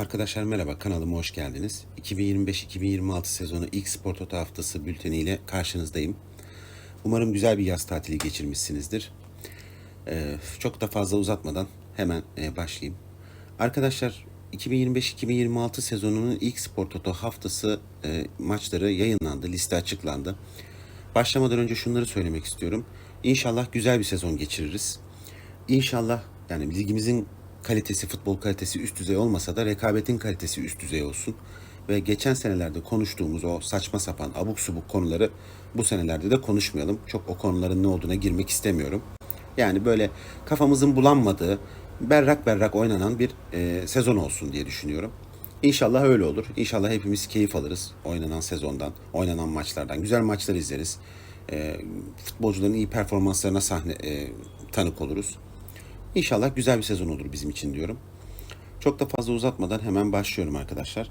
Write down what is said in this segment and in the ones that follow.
Arkadaşlar merhaba kanalıma hoş geldiniz. 2025-2026 sezonu ilk Spor Toto haftası bülteniyle karşınızdayım. Umarım güzel bir yaz tatili geçirmişsinizdir. Ee, çok da fazla uzatmadan hemen e, başlayayım. Arkadaşlar 2025-2026 sezonunun ilk Spor Toto haftası e, maçları yayınlandı, liste açıklandı. Başlamadan önce şunları söylemek istiyorum. İnşallah güzel bir sezon geçiririz. İnşallah yani ligimizin kalitesi, futbol kalitesi üst düzey olmasa da rekabetin kalitesi üst düzey olsun. Ve geçen senelerde konuştuğumuz o saçma sapan abuk subuk konuları bu senelerde de konuşmayalım. Çok o konuların ne olduğuna girmek istemiyorum. Yani böyle kafamızın bulanmadığı, berrak berrak oynanan bir e, sezon olsun diye düşünüyorum. İnşallah öyle olur. İnşallah hepimiz keyif alırız oynanan sezondan, oynanan maçlardan. Güzel maçlar izleriz. E, futbolcuların iyi performanslarına sahne e, tanık oluruz. İnşallah güzel bir sezon olur bizim için diyorum. Çok da fazla uzatmadan hemen başlıyorum arkadaşlar.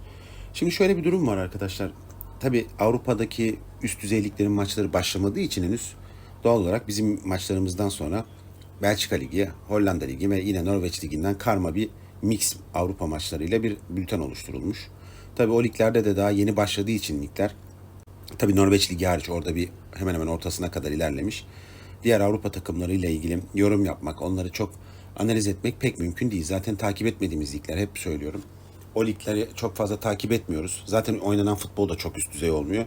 Şimdi şöyle bir durum var arkadaşlar. Tabi Avrupa'daki üst düzeyliklerin maçları başlamadığı için henüz doğal olarak bizim maçlarımızdan sonra Belçika Ligi, Hollanda Ligi ve yine Norveç Ligi'nden karma bir mix Avrupa maçlarıyla bir bülten oluşturulmuş. Tabi o liglerde de daha yeni başladığı için ligler Tabii Norveç Ligi hariç orada bir hemen hemen ortasına kadar ilerlemiş. Diğer Avrupa takımlarıyla ilgili yorum yapmak, onları çok analiz etmek pek mümkün değil. Zaten takip etmediğimiz ligler hep söylüyorum. O ligleri çok fazla takip etmiyoruz. Zaten oynanan futbol da çok üst düzey olmuyor.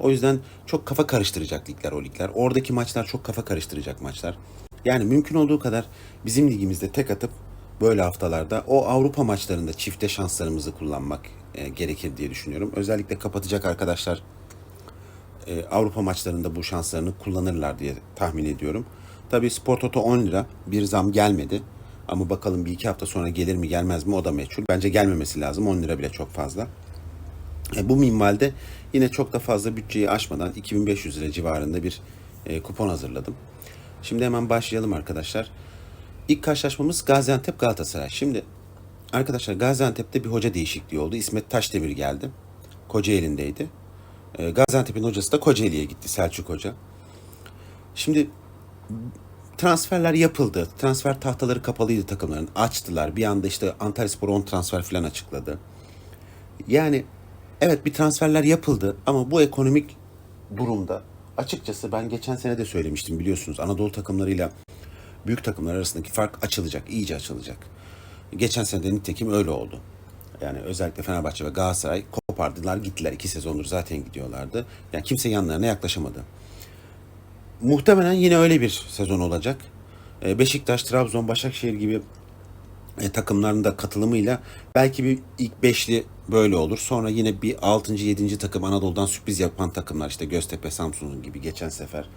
O yüzden çok kafa karıştıracak ligler o ligler. Oradaki maçlar çok kafa karıştıracak maçlar. Yani mümkün olduğu kadar bizim ligimizde tek atıp böyle haftalarda o Avrupa maçlarında çifte şanslarımızı kullanmak e, gerekir diye düşünüyorum. Özellikle kapatacak arkadaşlar e, Avrupa maçlarında bu şanslarını kullanırlar diye tahmin ediyorum. Tabii Spor Toto 10 lira bir zam gelmedi. Ama bakalım bir iki hafta sonra gelir mi gelmez mi o da meçhul. Bence gelmemesi lazım 10 lira bile çok fazla. E, bu minvalde yine çok da fazla bütçeyi aşmadan 2500 lira civarında bir e, kupon hazırladım. Şimdi hemen başlayalım arkadaşlar. İlk karşılaşmamız Gaziantep Galatasaray. Şimdi arkadaşlar Gaziantep'te bir hoca değişikliği oldu. İsmet Taşdemir geldi. Kocaeli'ndeydi. E, Gaziantep'in hocası da Kocaeli'ye gitti Selçuk Hoca. Şimdi transferler yapıldı. Transfer tahtaları kapalıydı takımların. Açtılar. Bir anda işte Antalyaspor 10 transfer falan açıkladı. Yani evet bir transferler yapıldı ama bu ekonomik durumda açıkçası ben geçen sene de söylemiştim biliyorsunuz. Anadolu takımlarıyla büyük takımlar arasındaki fark açılacak. iyice açılacak. Geçen sene de nitekim öyle oldu. Yani özellikle Fenerbahçe ve Galatasaray kopardılar gittiler. iki sezondur zaten gidiyorlardı. Yani kimse yanlarına yaklaşamadı. Muhtemelen yine öyle bir sezon olacak. E, Beşiktaş, Trabzon, Başakşehir gibi e, takımların da katılımıyla belki bir ilk beşli böyle olur. Sonra yine bir 6. 7. takım Anadolu'dan sürpriz yapan takımlar işte Göztepe, Samsun gibi geçen sefer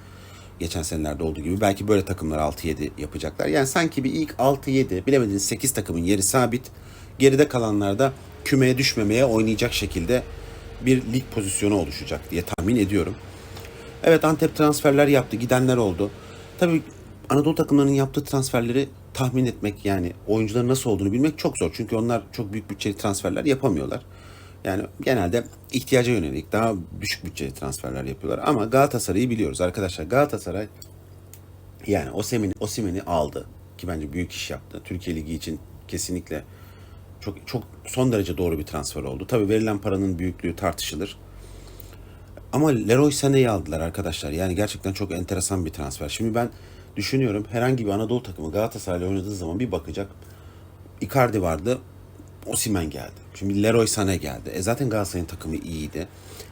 geçen senelerde olduğu gibi belki böyle takımlar 6-7 yapacaklar. Yani sanki bir ilk 6-7 bilemediniz 8 takımın yeri sabit. Geride kalanlar da kümeye düşmemeye oynayacak şekilde bir lig pozisyonu oluşacak diye tahmin ediyorum. Evet Antep transferler yaptı, gidenler oldu. Tabii Anadolu takımlarının yaptığı transferleri tahmin etmek yani oyuncuların nasıl olduğunu bilmek çok zor. Çünkü onlar çok büyük bütçeli transferler yapamıyorlar. Yani genelde ihtiyaca yönelik daha düşük bütçeli transferler yapıyorlar. Ama Galatasaray'ı biliyoruz arkadaşlar. Galatasaray yani Osimhen'i Osimhen'i aldı ki bence büyük iş yaptı. Türkiye Ligi için kesinlikle çok çok son derece doğru bir transfer oldu. Tabii verilen paranın büyüklüğü tartışılır. Ama Leroy Sané'yi aldılar arkadaşlar. Yani gerçekten çok enteresan bir transfer. Şimdi ben düşünüyorum herhangi bir Anadolu takımı Galatasaray'la oynadığı zaman bir bakacak. Icardi vardı. Osimhen geldi. Şimdi Leroy Sané geldi. E zaten Galatasaray'ın takımı iyiydi.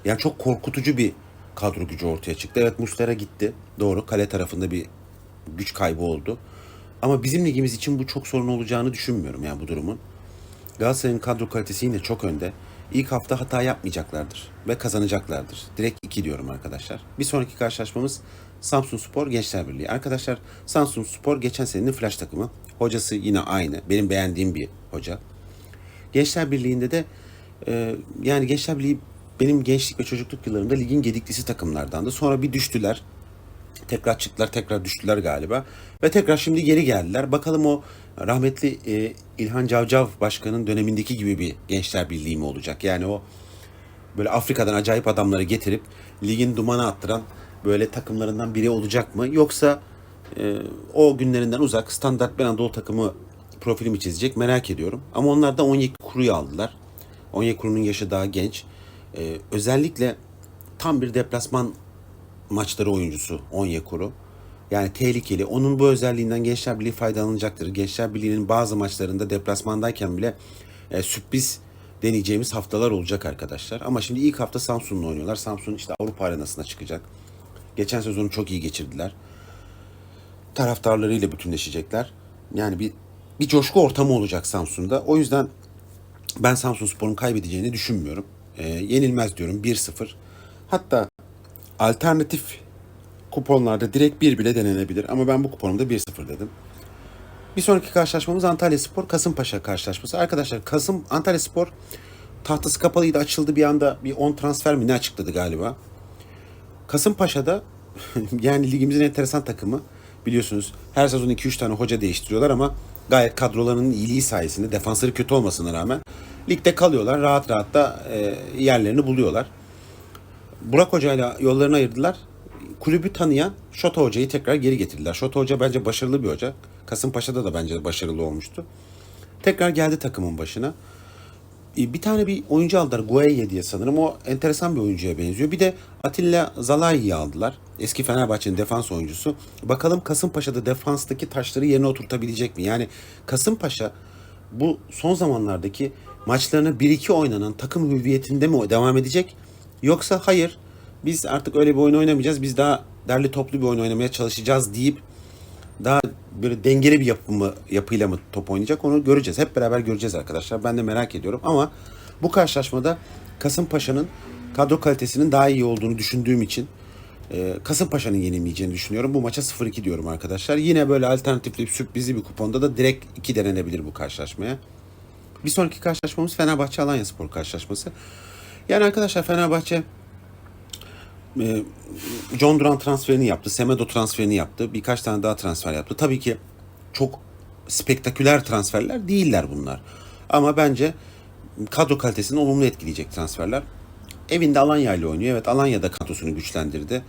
Yani çok korkutucu bir kadro gücü ortaya çıktı. Evet Muslera gitti. Doğru. Kale tarafında bir güç kaybı oldu. Ama bizim ligimiz için bu çok sorun olacağını düşünmüyorum yani bu durumun. Galatasaray'ın kadro kalitesi yine çok önde. İlk hafta hata yapmayacaklardır ve kazanacaklardır. Direkt 2 diyorum arkadaşlar. Bir sonraki karşılaşmamız Samsun Spor Gençler Birliği. Arkadaşlar Samsun Spor geçen senenin flash takımı. Hocası yine aynı. Benim beğendiğim bir hoca. Gençler Birliği'nde de e, yani Gençler Birliği benim gençlik ve çocukluk yıllarımda ligin gediklisi takımlardandı. Sonra bir düştüler. Tekrar çıktılar, tekrar düştüler galiba. Ve tekrar şimdi geri geldiler. Bakalım o rahmetli e, İlhan Cavcav Başkan'ın dönemindeki gibi bir gençler birliği mi olacak? Yani o böyle Afrika'dan acayip adamları getirip ligin dumanı attıran böyle takımlarından biri olacak mı? Yoksa e, o günlerinden uzak standart bir Anadolu takımı profilimi çizecek merak ediyorum. Ama onlar da Onyekuru'yu aldılar. Onyekuru'nun yaşı daha genç. Ee, özellikle tam bir deplasman maçları oyuncusu Onyekuru. Yani tehlikeli. Onun bu özelliğinden Gençler Birliği faydalanacaktır. Gençler Birliği'nin bazı maçlarında deplasmandayken bile e, sürpriz deneyeceğimiz haftalar olacak arkadaşlar. Ama şimdi ilk hafta Samsun'la oynuyorlar. Samsun işte Avrupa arenasına çıkacak. Geçen sezonu çok iyi geçirdiler. Taraftarlarıyla bütünleşecekler. Yani bir bir coşku ortamı olacak Samsun'da. O yüzden ben Samsun Spor'un kaybedeceğini düşünmüyorum. E, yenilmez diyorum 1-0. Hatta alternatif kuponlarda direkt 1 bile denenebilir. Ama ben bu kuponumda 1-0 dedim. Bir sonraki karşılaşmamız Antalya Spor Kasımpaşa karşılaşması. Arkadaşlar Kasım Antalya Spor tahtası kapalıydı açıldı bir anda bir 10 transfer mi ne açıkladı galiba. Kasımpaşa'da yani ligimizin enteresan takımı biliyorsunuz her sezon 2-3 tane hoca değiştiriyorlar ama gayet kadrolarının iyiliği sayesinde defansları kötü olmasına rağmen ligde kalıyorlar. Rahat rahat da e, yerlerini buluyorlar. Burak Hoca ile yollarını ayırdılar. Kulübü tanıyan Şota Hoca'yı tekrar geri getirdiler. Şota Hoca bence başarılı bir hoca. Kasımpaşa'da da bence başarılı olmuştu. Tekrar geldi takımın başına. E, Bir tane bir oyuncu aldılar. Gueye diye sanırım. O enteresan bir oyuncuya benziyor. Bir de Atilla Zalai'yi aldılar. Eski Fenerbahçe'nin defans oyuncusu. Bakalım Kasımpaşa'da defanstaki taşları yerine oturtabilecek mi? Yani Kasımpaşa bu son zamanlardaki maçlarını 1-2 oynanan takım hüviyetinde mi devam edecek? Yoksa hayır biz artık öyle bir oyun oynamayacağız. Biz daha derli toplu bir oyun oynamaya çalışacağız deyip daha böyle dengeli bir yapı mı, yapıyla mı top oynayacak onu göreceğiz. Hep beraber göreceğiz arkadaşlar. Ben de merak ediyorum ama bu karşılaşmada Kasımpaşa'nın kadro kalitesinin daha iyi olduğunu düşündüğüm için e, Kasımpaşa'nın yenilmeyeceğini düşünüyorum. Bu maça 0-2 diyorum arkadaşlar. Yine böyle alternatifli sürprizli bir kuponda da direkt 2 denenebilir bu karşılaşmaya. Bir sonraki karşılaşmamız Fenerbahçe Alanya Spor karşılaşması. Yani arkadaşlar Fenerbahçe e, John Duran transferini yaptı. Semedo transferini yaptı. Birkaç tane daha transfer yaptı. Tabii ki çok spektaküler transferler değiller bunlar. Ama bence kadro kalitesini olumlu etkileyecek transferler. Evinde Alanya ile oynuyor. Evet Alanya da kadrosunu güçlendirdi.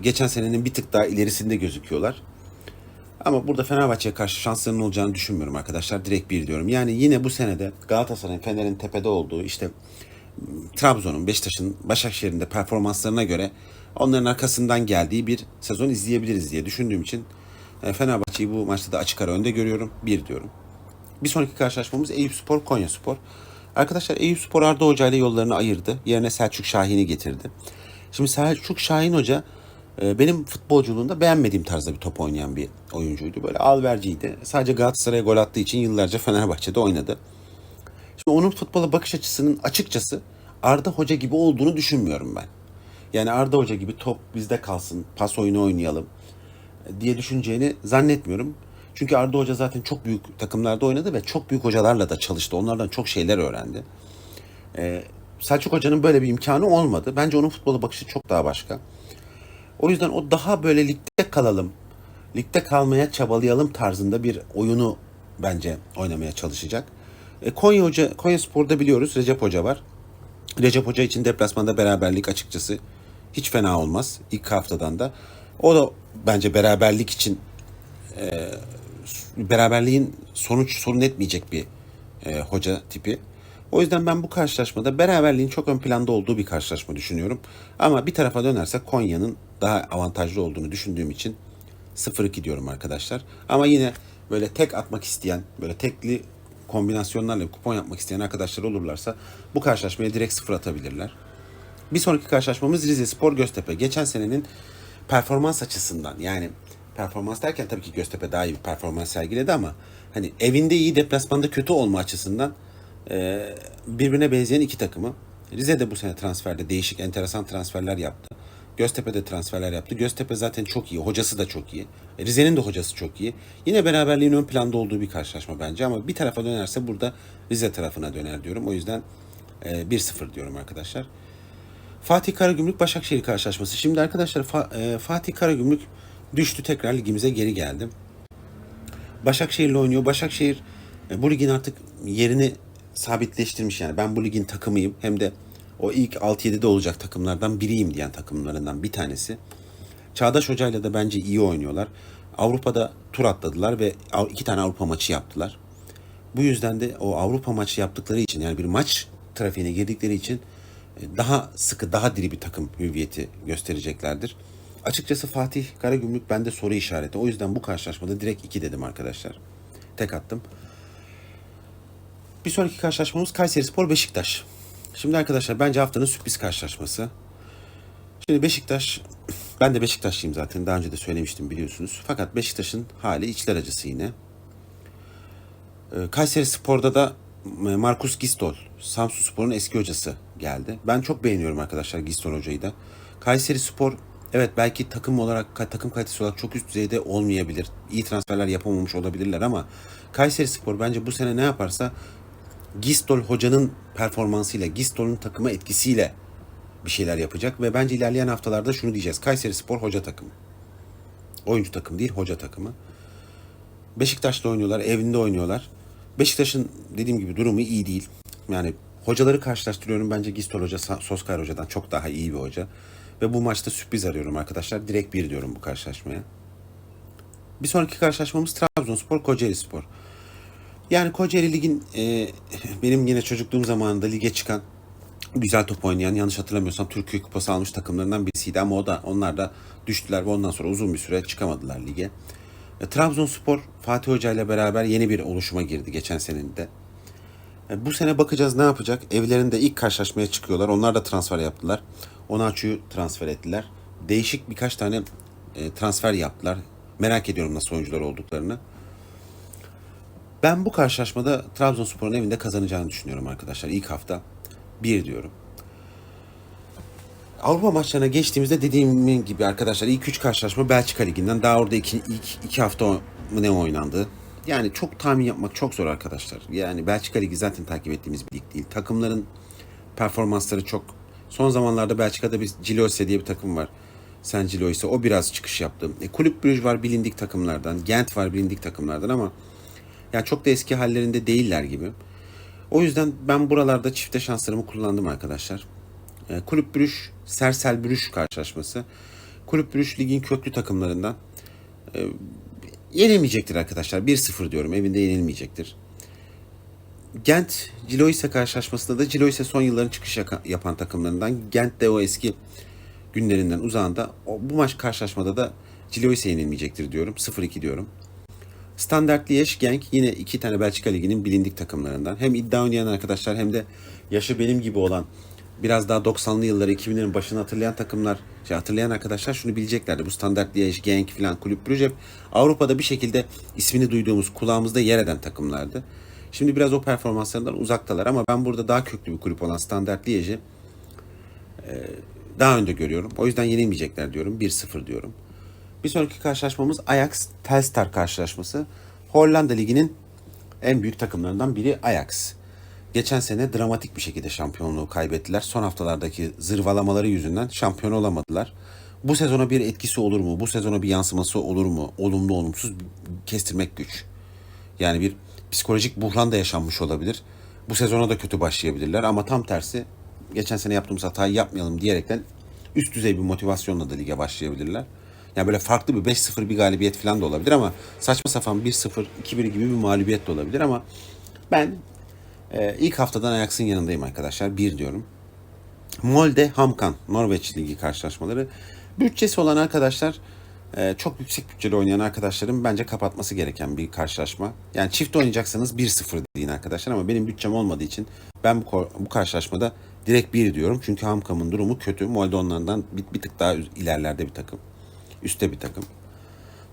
Geçen senenin bir tık daha ilerisinde gözüküyorlar. Ama burada Fenerbahçe'ye karşı şanslarının olacağını düşünmüyorum arkadaşlar. Direkt bir diyorum. Yani yine bu senede Galatasaray'ın Fener'in tepede olduğu işte Trabzon'un, Beşiktaş'ın, Başakşehir'in de performanslarına göre onların arkasından geldiği bir sezon izleyebiliriz diye düşündüğüm için e, Fenerbahçe'yi bu maçta da açık ara önde görüyorum. Bir diyorum. Bir sonraki karşılaşmamız Eyüp Spor, Konya Spor. Arkadaşlar Eyüp Spor Arda Hoca ile yollarını ayırdı. Yerine Selçuk Şahin'i getirdi. Şimdi Selçuk Şahin Hoca e, benim futbolculuğunda beğenmediğim tarzda bir top oynayan bir oyuncuydu. Böyle alverciydi. Sadece Galatasaray'a gol attığı için yıllarca Fenerbahçe'de oynadı. Şimdi onun futbola bakış açısının açıkçası Arda Hoca gibi olduğunu düşünmüyorum ben. Yani Arda Hoca gibi top bizde kalsın, pas oyunu oynayalım e, diye düşüneceğini zannetmiyorum. Çünkü Arda Hoca zaten çok büyük takımlarda oynadı ve çok büyük hocalarla da çalıştı. Onlardan çok şeyler öğrendi. Ee, Selçuk Hoca'nın böyle bir imkanı olmadı. Bence onun futbola bakışı çok daha başka. O yüzden o daha böyle ligde kalalım, ligde kalmaya çabalayalım tarzında bir oyunu bence oynamaya çalışacak. E, Konya Hoca, Konya Spor'da biliyoruz Recep Hoca var. Recep Hoca için deplasmanda beraberlik açıkçası hiç fena olmaz ilk haftadan da. O da bence beraberlik için e, beraberliğin sonuç sorun etmeyecek bir e, hoca tipi. O yüzden ben bu karşılaşmada beraberliğin çok ön planda olduğu bir karşılaşma düşünüyorum. Ama bir tarafa dönersek Konya'nın daha avantajlı olduğunu düşündüğüm için 0-2 diyorum arkadaşlar. Ama yine böyle tek atmak isteyen, böyle tekli kombinasyonlarla kupon yapmak isteyen arkadaşlar olurlarsa bu karşılaşmaya direkt sıfır atabilirler. Bir sonraki karşılaşmamız Rize Spor Göztepe. Geçen senenin performans açısından yani performans derken tabii ki Göztepe daha iyi bir performans sergiledi ama hani evinde iyi deplasmanda kötü olma açısından e, birbirine benzeyen iki takımı. Rize de bu sene transferde değişik enteresan transferler yaptı. Göztepe de transferler yaptı. Göztepe zaten çok iyi. Hocası da çok iyi. E, Rize'nin de hocası çok iyi. Yine beraberliğin ön planda olduğu bir karşılaşma bence ama bir tarafa dönerse burada Rize tarafına döner diyorum. O yüzden e, 1-0 diyorum arkadaşlar. Fatih Karagümrük Başakşehir karşılaşması. Şimdi arkadaşlar e, Fatih Karagümrük düştü tekrar ligimize geri geldi. Başakşehir'le oynuyor. Başakşehir e, bu ligin artık yerini sabitleştirmiş yani. Ben bu ligin takımıyım. Hem de o ilk 6-7'de olacak takımlardan biriyim diyen takımlarından bir tanesi. Çağdaş Hoca'yla da bence iyi oynuyorlar. Avrupa'da tur atladılar ve iki tane Avrupa maçı yaptılar. Bu yüzden de o Avrupa maçı yaptıkları için yani bir maç trafiğine girdikleri için e, daha sıkı, daha diri bir takım hüviyeti göstereceklerdir. Açıkçası Fatih Karagümrük bende soru işareti. O yüzden bu karşılaşmada direkt 2 dedim arkadaşlar. Tek attım. Bir sonraki karşılaşmamız Kayseri Spor Beşiktaş. Şimdi arkadaşlar bence haftanın sürpriz karşılaşması. Şimdi Beşiktaş, ben de Beşiktaşlıyım zaten daha önce de söylemiştim biliyorsunuz. Fakat Beşiktaş'ın hali içler acısı yine. Ee, Kayseri Spor'da da e, Markus Gistol, Samsun Spor'un eski hocası geldi. Ben çok beğeniyorum arkadaşlar Gistol hocayı da. Kayseri Spor evet belki takım olarak takım kalitesi olarak çok üst düzeyde olmayabilir. İyi transferler yapamamış olabilirler ama Kayseri Spor bence bu sene ne yaparsa Gistol hocanın performansıyla, Gistol'un takıma etkisiyle bir şeyler yapacak ve bence ilerleyen haftalarda şunu diyeceğiz. Kayseri Spor hoca takımı. Oyuncu takım değil, hoca takımı. Beşiktaş'ta oynuyorlar, evinde oynuyorlar. Beşiktaş'ın dediğim gibi durumu iyi değil. Yani hocaları karşılaştırıyorum. Bence Gistol Hoca Soskar Hoca'dan çok daha iyi bir hoca. Ve bu maçta sürpriz arıyorum arkadaşlar. Direkt bir diyorum bu karşılaşmaya. Bir sonraki karşılaşmamız Trabzonspor Kocaeli Spor. Yani Kocaeli Lig'in e, benim yine çocukluğum zamanında lige çıkan güzel top oynayan yanlış hatırlamıyorsam Türkiye Kupası almış takımlarından birisiydi ama o da onlar da düştüler ve ondan sonra uzun bir süre çıkamadılar lige. E, Trabzonspor Fatih Hoca ile beraber yeni bir oluşuma girdi geçen senenin de. E, bu sene bakacağız ne yapacak. Evlerinde ilk karşılaşmaya çıkıyorlar. Onlar da transfer yaptılar. Onaçu'yu transfer ettiler. Değişik birkaç tane e, transfer yaptılar. Merak ediyorum nasıl oyuncular olduklarını. Ben bu karşılaşmada Trabzonspor'un evinde kazanacağını düşünüyorum arkadaşlar. İlk hafta 1 diyorum. Avrupa maçlarına geçtiğimizde dediğim gibi arkadaşlar ilk 3 karşılaşma Belçika Ligi'nden daha orada iki, ilk 2 hafta ne oynandı. Yani çok tahmin yapmak çok zor arkadaşlar. Yani Belçika Ligi zaten takip ettiğimiz bir lig değil. Takımların performansları çok. Son zamanlarda Belçika'da bir Cilose diye bir takım var. Sen Cilose o biraz çıkış yaptı. E, Kulüp Brüj var bilindik takımlardan. Gent var bilindik takımlardan ama yani çok da eski hallerinde değiller gibi. O yüzden ben buralarda çifte şanslarımı kullandım arkadaşlar. E, Kulüp Brüş, Sersel Brüş karşılaşması. Kulüp Brüş ligin köklü takımlarından. E, yenilmeyecektir arkadaşlar. 1-0 diyorum. Evinde yenilmeyecektir. Gent Ciloise karşılaşmasında da Ciloise son yılların çıkış yapan takımlarından. Gent de o eski günlerinden uzağında. O, bu maç karşılaşmada da Ciloise yenilmeyecektir diyorum. 0-2 diyorum. Standart Liège Genk yine iki tane Belçika Ligi'nin bilindik takımlarından. Hem iddia oynayan arkadaşlar hem de yaşı benim gibi olan biraz daha 90'lı yılları 2000'lerin başını hatırlayan takımlar, şey hatırlayan arkadaşlar şunu bileceklerdi. Bu Standart Liège, Genk falan kulüp Brugge Avrupa'da bir şekilde ismini duyduğumuz, kulağımızda yer eden takımlardı. Şimdi biraz o performanslarından uzaktalar ama ben burada daha köklü bir kulüp olan Standart Liège'i daha önde görüyorum. O yüzden yenilmeyecekler diyorum. 1-0 diyorum. Bir sonraki karşılaşmamız Ajax Telstar karşılaşması. Hollanda Ligi'nin en büyük takımlarından biri Ajax. Geçen sene dramatik bir şekilde şampiyonluğu kaybettiler. Son haftalardaki zırvalamaları yüzünden şampiyon olamadılar. Bu sezona bir etkisi olur mu? Bu sezona bir yansıması olur mu? Olumlu olumsuz kestirmek güç. Yani bir psikolojik buhran da yaşanmış olabilir. Bu sezona da kötü başlayabilirler ama tam tersi geçen sene yaptığımız hatayı yapmayalım diyerekten üst düzey bir motivasyonla da lige başlayabilirler. Yani böyle farklı bir 5-0 bir galibiyet falan da olabilir ama saçma sapan 1-0, 2-1 gibi bir mağlubiyet de olabilir ama ben e, ilk haftadan Ajax'ın yanındayım arkadaşlar. 1 diyorum. Molde Hamkan Norveç Ligi karşılaşmaları. Bütçesi olan arkadaşlar e, çok yüksek bütçeli oynayan arkadaşların bence kapatması gereken bir karşılaşma. Yani çift oynayacaksanız 1-0 deyin arkadaşlar ama benim bütçem olmadığı için ben bu, bu karşılaşmada direkt 1 diyorum. Çünkü Hamkam'ın durumu kötü. Molde onlardan bir, bir tık daha ilerlerde bir takım üstte bir takım.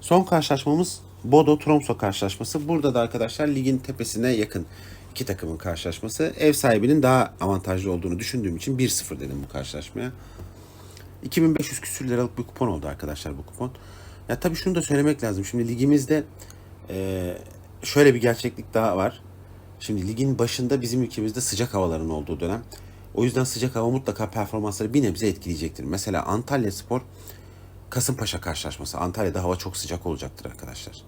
Son karşılaşmamız Bodo Tromso karşılaşması. Burada da arkadaşlar ligin tepesine yakın iki takımın karşılaşması. Ev sahibinin daha avantajlı olduğunu düşündüğüm için 1-0 dedim bu karşılaşmaya. 2500 küsür liralık bir kupon oldu arkadaşlar bu kupon. Ya tabii şunu da söylemek lazım. Şimdi ligimizde e, şöyle bir gerçeklik daha var. Şimdi ligin başında bizim ülkemizde sıcak havaların olduğu dönem. O yüzden sıcak hava mutlaka performansları bir nebze etkileyecektir. Mesela Antalya Spor Kasımpaşa karşılaşması. Antalya'da hava çok sıcak olacaktır arkadaşlar.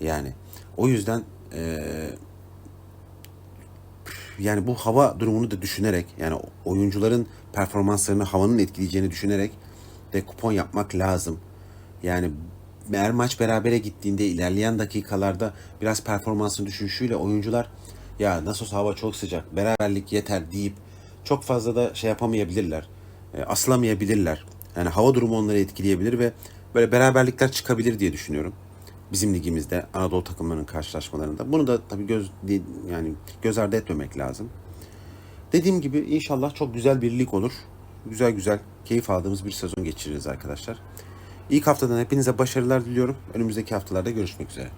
Yani o yüzden e, yani bu hava durumunu da düşünerek yani oyuncuların performanslarını havanın etkileyeceğini düşünerek de kupon yapmak lazım. Yani eğer maç berabere gittiğinde ilerleyen dakikalarda biraz performansın düşüşüyle oyuncular ya nasıl hava çok sıcak beraberlik yeter deyip çok fazla da şey yapamayabilirler. E, aslamayabilirler. Yani hava durumu onları etkileyebilir ve böyle beraberlikler çıkabilir diye düşünüyorum. Bizim ligimizde Anadolu takımlarının karşılaşmalarında. Bunu da tabii göz yani göz ardı etmemek lazım. Dediğim gibi inşallah çok güzel bir lig olur. Güzel güzel keyif aldığımız bir sezon geçiririz arkadaşlar. İlk haftadan hepinize başarılar diliyorum. Önümüzdeki haftalarda görüşmek üzere.